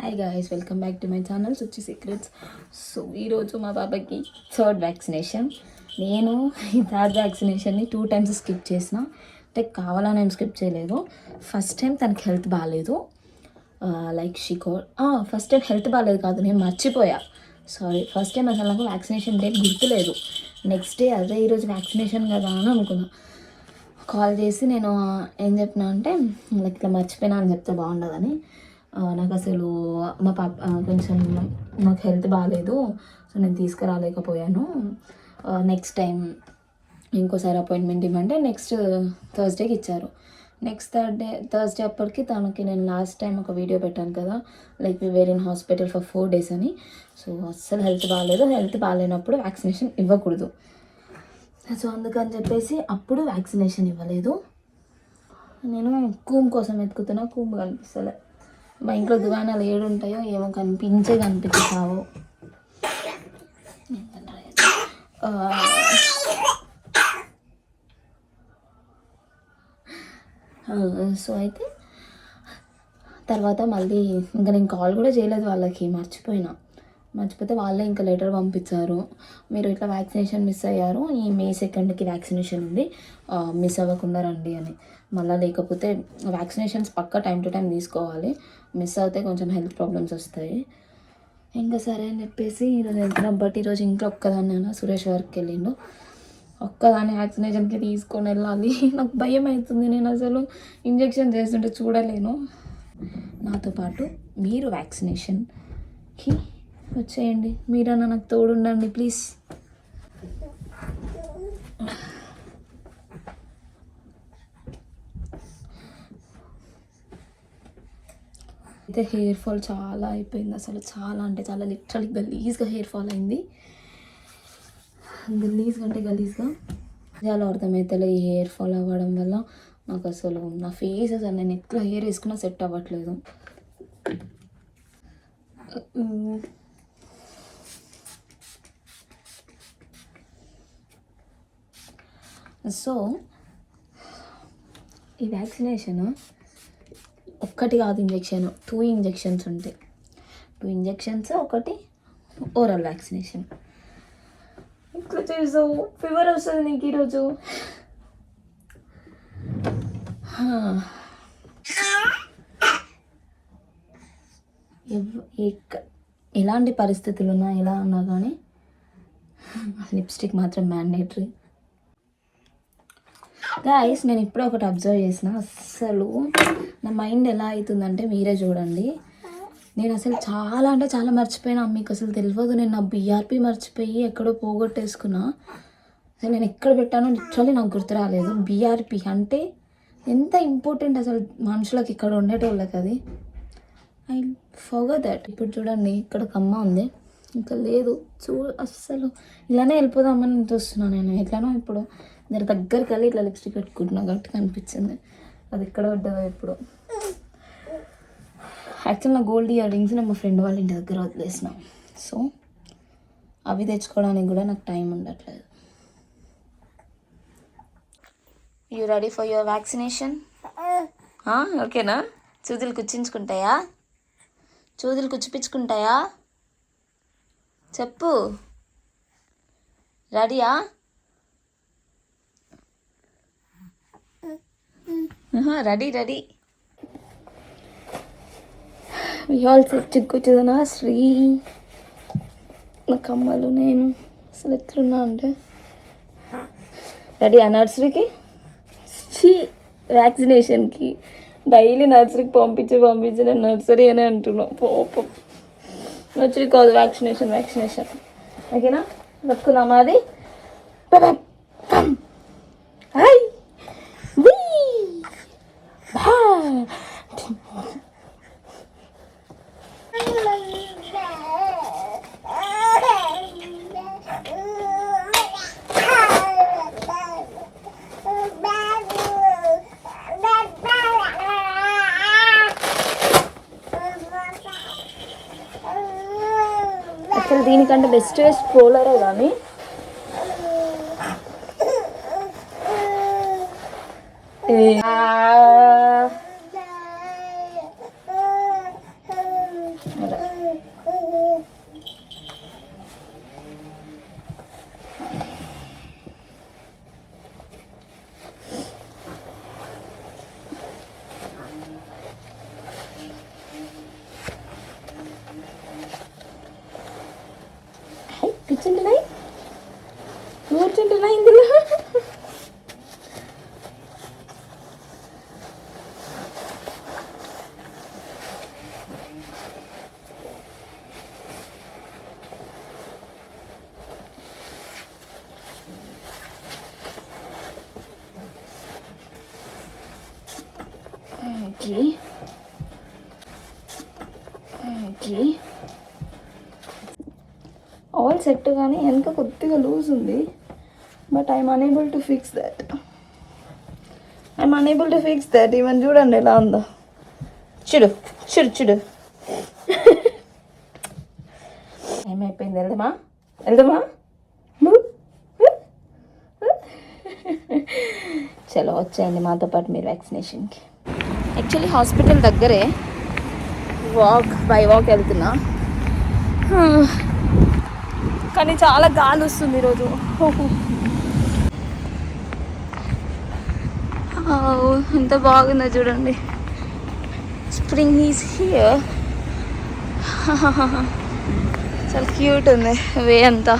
Hi guys welcome back to my channel Suchi secrets so ఈరోజు మా పాపకి third vaccination నేను ఈ థర్డ్ వ్యాక్సినేషన్ని టూ టైమ్స్ స్కిప్ చేసిన. అంటే కావాలని ఏం స్కిప్ చేయలేదు. ఫస్ట్ టైం తనకి హెల్త్ బాగాలేదు లైక్ షికో ఫస్ట్ టైం హెల్త్ బాగాలేదు కాదు నేను మర్చిపోయా. సారీ ఫస్ట్ టైం అసలు నాకు వ్యాక్సినేషన్ డేట్ గుర్తులేదు. నెక్స్ట్ డే అదే ఈరోజు వ్యాక్సినేషన్ కదా అని అనుకున్నా. కాల్ చేసి నేను ఏం చెప్పినా అంటే లైక్ ఇట్లా మర్చిపోయినా అని చెప్తే బాగుండదని. నాకు అసలు మా పాప కొంచెం నాకు హెల్త్ బాగాలేదు సో నేను తీసుకురాలేకపోయాను. నెక్స్ట్ టైం ఇంకోసారి అపాయింట్మెంట్ ఇవ్వంటే నెక్స్ట్ థర్స్డేకి ఇచ్చారు. నెక్స్ట్ థర్డ్ థర్స్డే అప్పటికి తనకి నేను లాస్ట్ టైం ఒక వీడియో పెట్టాను కదా like we were in hospital for four days అని. సో అస్సలు హెల్త్ బాగాలేదు హెల్త్ బాగాలేనప్పుడు వ్యాక్సినేషన్ ఇవ్వకూడదు. సో అందుకని చెప్పేసి అప్పుడు వ్యాక్సినేషన్ ఇవ్వలేదు. నేను కూమ్ కోసం వెతుకుతున్నా కూమ్ కనిపిస్తలే. మా ఇంట్లో దుకాణాలు ఏడు ఉంటాయో ఏమో కనిపించే కనిపించావు సో అయితే తర్వాత మళ్ళీ ఇంకా నేను కాల్ కూడా చేయలేదు వాళ్ళకి మర్చిపోయినా. మర్చిపోతే వాళ్ళే ఇంకా లెటర్ పంపించారు. మీరు ఇట్లా వ్యాక్సినేషన్ మిస్ అయ్యారు. ఈ మే సెకండ్కి వ్యాక్సినేషన్ ఉంది. మిస్ అవ్వకుండా రండి అని. మళ్ళీ లేకపోతే వ్యాక్సినేషన్స్ పక్క టైం టు టైం తీసుకోవాలి. మిస్ అవుతే కొంచెం హెల్త్ ప్రాబ్లమ్స్ వస్తాయి. ఇంకా సరే అని చెప్పేసి ఈరోజు వెళ్తున్నాం బట్ ఈరోజు ఇంట్లో ఒక్కదాన్ని సురేష్ వర్క్కి వెళ్ళిండు. ఒక్కదాన్ని వ్యాక్సినేషన్కి తీసుకొని వెళ్ళాలి. నాకు భయం అవుతుంది. నేను అసలు ఇంజెక్షన్ చేస్తుంటే చూడలేను. నాతో పాటు మీరు వ్యాక్సినేషన్కి వచ్చేయండి. మీరన్నా నాకు తోడుండండి ప్లీజ్. అయితే హెయిర్ ఫాల్ చాలా అయిపోయింది అసలు చాలా అంటే చాలా లిటరలీ గలీజ్గా హెయిర్ ఫాల్ అయింది. గలీజ్గా అంటే గలీజ్గా. చాలా అర్థమవుతలే ఈ హెయిర్ ఫాల్ అవ్వడం వల్ల. నాకు అసలు నా ఫేస్ అసలు నేను ఎట్లా హెయిర్ వేసుకున్నా సెట్ అవ్వట్లేదు. సో ఈ వ్యాక్సినేషన్ ఒక్కటి కాదు ఇంజెక్షన్ టూ ఇంజెక్షన్స్ ఉంటాయి. టూ ఇంజెక్షన్స్ ఒకటి ఓరల్ వ్యాక్సినేషన్. ఇట్లా చేసావు ఫీవర్ వస్తుంది నీకు ఈరోజు? ఎలాంటి పరిస్థితులు ఉన్నా ఎలా ఉన్నా కానీ లిప్స్టిక్ మాత్రం మ్యాండేటరీ. గాయస్ నేను ఇప్పుడు ఒకటి అబ్జర్వ్ చేసిన. అస్సలు నా మైండ్ ఎలా అవుతుందంటే మీరే చూడండి. నేను అసలు చాలా అంటే చాలా మర్చిపోయినా. మీకు అసలు తెలియదు. నేను నా బీఆర్పీ మర్చిపోయి ఎక్కడో పోగొట్టేసుకున్నా. అసలు నేను ఎక్కడ పెట్టానో లిటరలీ నాకు గుర్తు రాలేదు. బీఆర్పీ అంటే ఎంత ఇంపార్టెంట్ అసలు మనుషులకు ఇక్కడ ఉండేటోళ్ళకి అది. ఐ ఫోగో దట్ ఇప్పుడు చూడండి ఇక్కడ ఒక అమ్మ ఉంది. ఇంకా లేదు. చూ అస్సలు ఇలానే వెళ్ళిపోదామని చూస్తున్నాను నేను. ఎట్లానో ఇప్పుడు. దాని దగ్గరికి వెళ్ళి ఇట్లా లిప్స్టిక్ పెట్టుకుంటున్నా కాబట్టి కనిపించింది. అది ఎక్కడ పడ్డదో ఇప్పుడు యాక్చువల్ నా గోల్డ్ ఇయర్ రింగ్స్ నేను మా ఫ్రెండ్ వాళ్ళ ఇంటి దగ్గర వదిలేసిన. సో అవి తెచ్చుకోవడానికి కూడా నాకు టైం ఉండట్లేదు. You ready for your vaccination ఓకేనా? చూదులు కుచ్చించుకుంటాయా? చూదులు కుచ్చిపించుకుంటాయా చెప్పు. రెడీయా రెడీ రెడీ. ఆల్ చిక్కుచ్చుదనా? శ్రీ. నా కమ్మలు నేను అసలు ఎట్లున్నా అంటే. రెడీ ఆ నర్సరీకి? శ్రీ వ్యాక్సినేషన్కి. డైలీ నర్సరీకి పంపించి పంపించి నేను నర్సరీ అని అంటున్నాను పోపం. నర్సరీ కాదు వ్యాక్సినేషన్ వ్యాక్సినేషన్. ఓకేనా? పెట్టుకుందామా అది? దీనికంటే బెస్ట్ వేస్ట్ ట్రోలరే కానీ ఏ- సెట్ కానీ వెనక కొద్దిగా లూజ్ ఉంది. But I'm unable to fix that I'm unable to fix that even చూడండి ఎలా ఉందో. చిడు చిడు చిడు. ఏమైపోయింది? వెళ్దామా? వెళ్దామా? చలో వచ్చేయండి మాతో పాటు మీరు వ్యాక్సినేషన్కి యాక్చువల్లీ హాస్పిటల్ దగ్గరే వాక్ బై వాక్ వెళ్తున్నా. కానీ చాలా గాలి వస్తుంది ఈరోజు. ఎంత బాగుందో చూడండి. స్ప్రింగ్ ఈజ్ హియర్ చాలా క్యూట్ ఉంది వే అంతా.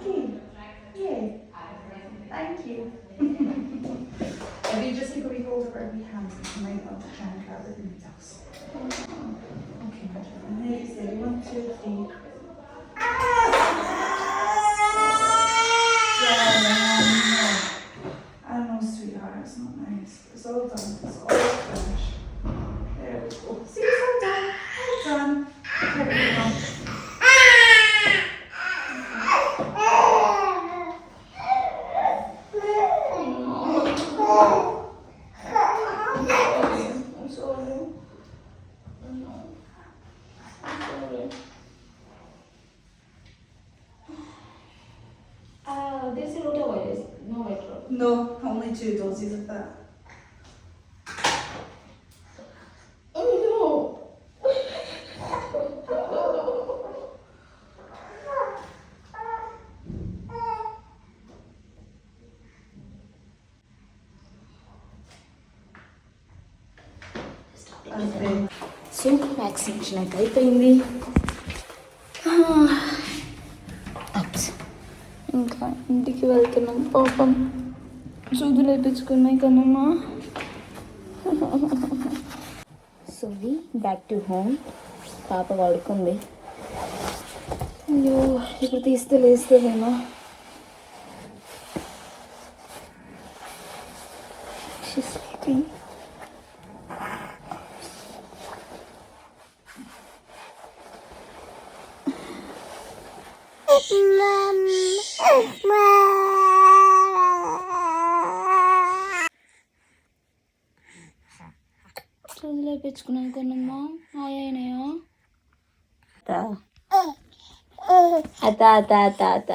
Okay. Yay. Thank you. and we just a wee hold over every hand to make up the hand rather than the two so vaccination అయితే అయిపోయింది. ఇంకా ఇంటికి వెళ్తున్నాం. పాపం. సూదులు వేయించుకున్నాయి కదమ్మా so we back to home పాప పడుకుంది. అయ్యో ఇప్పుడు తీస్తే లేస్తుందేమో. She's sleeping. సూదులు వేయించుకున్నాను కొన్నమ్మా హాయ్ అయినాయా అత అత అత అత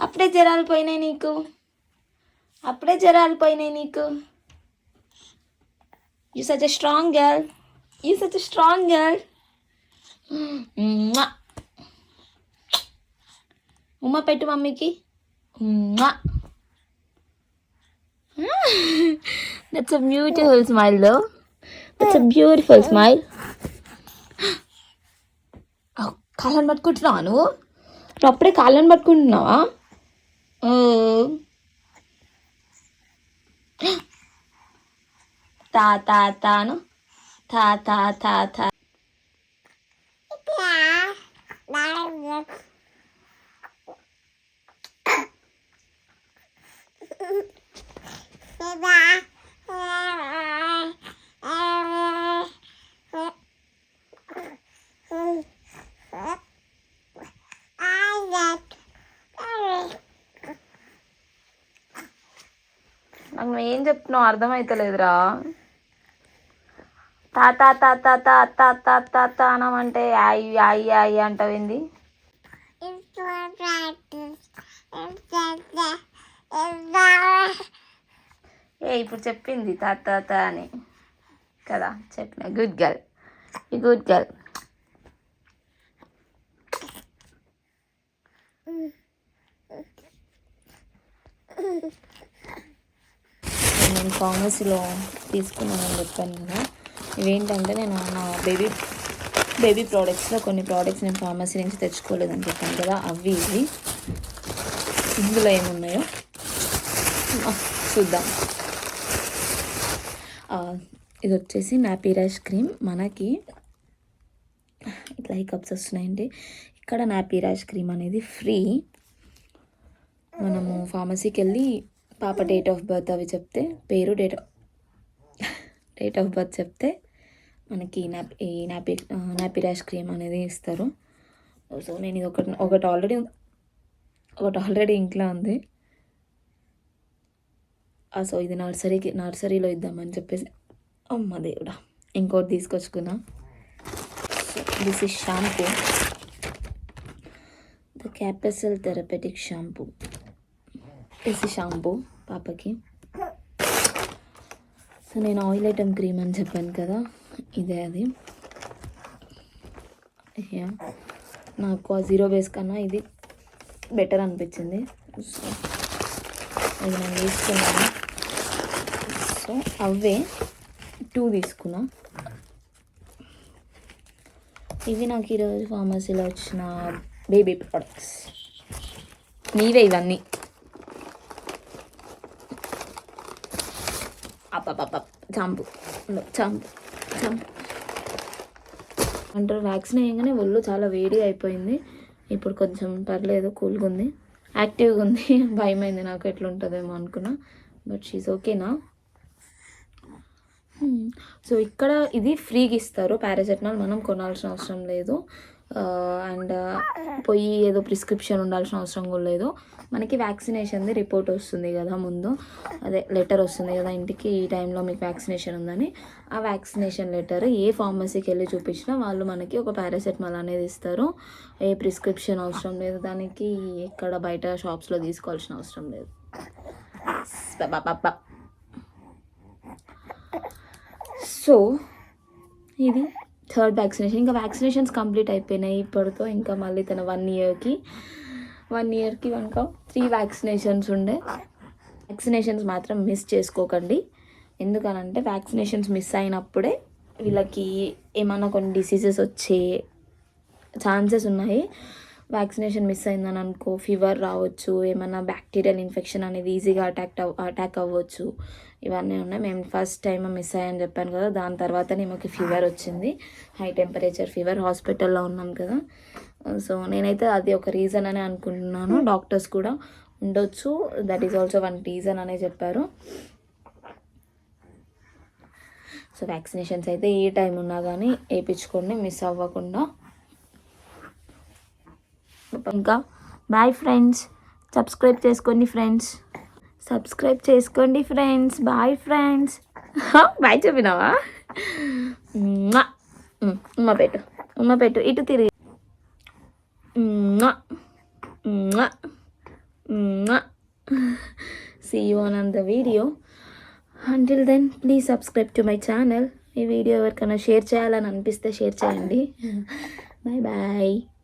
అప్పుడే జ్వరాలు పోయినాయి నీకు? అప్పుడే జ్వరాలు పోయినాయి నీకు? You such a strong girl you such a strong girl ఉమ్మ. పెట్టు మమ్మీకి. That's a beautiful smile though that's a beautiful smile కాళ్ళని పట్టుకుంటున్నావా నువ్వు? నువ్వు అప్పుడే కాళ్ళని పట్టుకుంటున్నావా? తా తాను. తా తా తా. చెప్తున్నావు అర్థమైతలేదురా. తాత తాత తాత తాత తానమంటే ఆయి ఆయి ఆయి అంటవింది? ఏ ఇప్పుడు చెప్పింది తాత తాత అని. కదా చెప్పిన. Good girl good girl Mm-hmm. నేను ఫార్మసీలో తీసుకున్నానని చెప్పాను కదా. ఇవేంటంటే నేను నా బేబీ బేబీ ప్రోడక్ట్స్లో కొన్ని ప్రోడక్ట్స్ నేను ఫార్మసీ నుంచి తెచ్చుకోలేదని చెప్పాను కదా. అవి ఇవి. ఇందులో ఏమున్నాయో? చూద్దాం. ఇది వచ్చేసి నాపీరాష్ క్రీమ్. మనకి ఇట్లా ఈ కప్స్ వస్తున్నాయండి. ఇక్కడ నాపీరాష్ క్రీమ్ అనేది ఫ్రీ. మనము ఫార్మసీకి వెళ్ళి పాప డేట్ ఆఫ్ బర్త్ అవి చెప్తే పేరు డేట్ డేట్ ఆఫ్ బర్త్ చెప్తే మనకి నాపి ఈ నాపి నాపి ర్యాష్ క్రీమ్ అనేది ఇస్తారు. సో నేను ఇది ఒకటి ఒకటి ఆల్రెడీ ఒకటి ఆల్రెడీ ఇంట్లో ఉంది. ఆ, సో ఇది నర్సరీకి నర్సరీలో ఇద్దామని చెప్పేసి అమ్మ దేవుడా ఇంకోటి తీసుకొచ్చుకున్నా. This is shampoo the Capasal therapeutic shampoo ఇది షాంపూ పాపకి సో నేను ఆయిల్ ఐటమ్ క్రీమ్ అని చెప్పాను కదా ఇదే అది. నాకు ఆ జీరో బేస్ కన్నా ఇది బెటర్ అనిపించింది. సో అది నేను తీసుకున్నాను. సో అవే టూ తీసుకున్నా. ఇవి నాకు ఈరోజు ఫార్మసీలో వచ్చిన బేబీ ప్రొడక్ట్స్ నీవే ఇవన్నీ. చంపు లో, చంపు చంపు అంటారు వ్యాక్సిన్ వేయగానే ఒళ్ళు చాలా వేడి అయిపోయింది. ఇప్పుడు కొంచెం పర్లేదు కూల్గా ఉంది యాక్టివ్గా ఉంది. భయమైంది నాకు ఎట్లుంటుందేమో అనుకున్నా. బట్ షీజ్ ఓకేనా సో ఇక్కడ ఇది ఫ్రీగా ఇస్తారు. పారాసెటమాల్ మనం కొనాల్సిన అవసరం లేదు. అండ్ పోయి ఏదో ప్రిస్క్రిప్షన్ ఉండాల్సిన అవసరం కూడా లేదు. మనకి వ్యాక్సినేషన్ది రిపోర్ట్ వస్తుంది కదా ముందు. అదే లెటర్ వస్తుంది కదా ఇంటికి ఈ టైంలో మీకు వ్యాక్సినేషన్ ఉందని. ఆ వ్యాక్సినేషన్ లెటర్ ఏ ఫార్మసీకి వెళ్ళి చూపించినా వాళ్ళు మనకి ఒక పారాసెటమాల్ అనేది ఇస్తారు. ఏ ప్రిస్క్రిప్షన్ అవసరం లేదు దానికి ఎక్కడ బయట షాప్స్లో తీసుకోవాల్సిన అవసరం లేదు. సో ఇది. Third vaccination. ఇంకా వ్యాక్సినేషన్స్ కంప్లీట్ అయిపోయినాయి ఇప్పటితో ఇంకా మళ్ళీ తన వన్ ఇయర్కి. వన్ ఇయర్కి కనుక త్రీ వ్యాక్సినేషన్స్ ఉండే. వ్యాక్సినేషన్స్ మాత్రం మిస్ చేసుకోకండి. ఎందుకనంటే వ్యాక్సినేషన్స్ మిస్ అయినప్పుడే వీళ్ళకి ఏమైనా కొన్ని డిసీజెస్ వచ్చే ఛాన్సెస్ ఉన్నాయి. వ్యాక్సినేషన్ మిస్ అయిందని అనుకో ఫీవర్ రావచ్చు ఏమైనా బ్యాక్టీరియల్ ఇన్ఫెక్షన్ అనేది ఈజీగా అటాక్ అవ్ అటాక్ అవ్వచ్చు. ఇవన్నీ ఉన్నాయి. మేము ఫస్ట్ టైం మిస్ అయ్యని చెప్పాను కదా దాని తర్వాతనే మాకు ఫీవర్ వచ్చింది. హై టెంపరేచర్ ఫీవర్ హాస్పిటల్లో ఉన్నాం కదా. సో నేనైతే అది ఒక రీజన్ అని అనుకుంటున్నాను. డాక్టర్స్ కూడా ఉండొచ్చు. That is also one reason అనే చెప్పారు. సో వ్యాక్సినేషన్స్ అయితే ఏ టైం ఉన్నా కానీ వేయించుకోండి మిస్ అవ్వకుండా. ఇంకా బాయ్ ఫ్రెండ్స్ సబ్స్క్రైబ్ చేసుకోండి ఫ్రెండ్స్ సబ్స్క్రైబ్ చేసుకోండి ఫ్రెండ్స్ బాయ్ ఫ్రెండ్స్ బాయ్ చెప్పినావా? ఉమ్మ పెట్టు. ఉమ్మ పెట్టు. ఇటు తిరిగి. See you on on the video until then please subscribe to my channel ఈ వీడియో ఎవరికైనా షేర్ చేయాలని అనిపిస్తే షేర్ చేయండి. Bye bye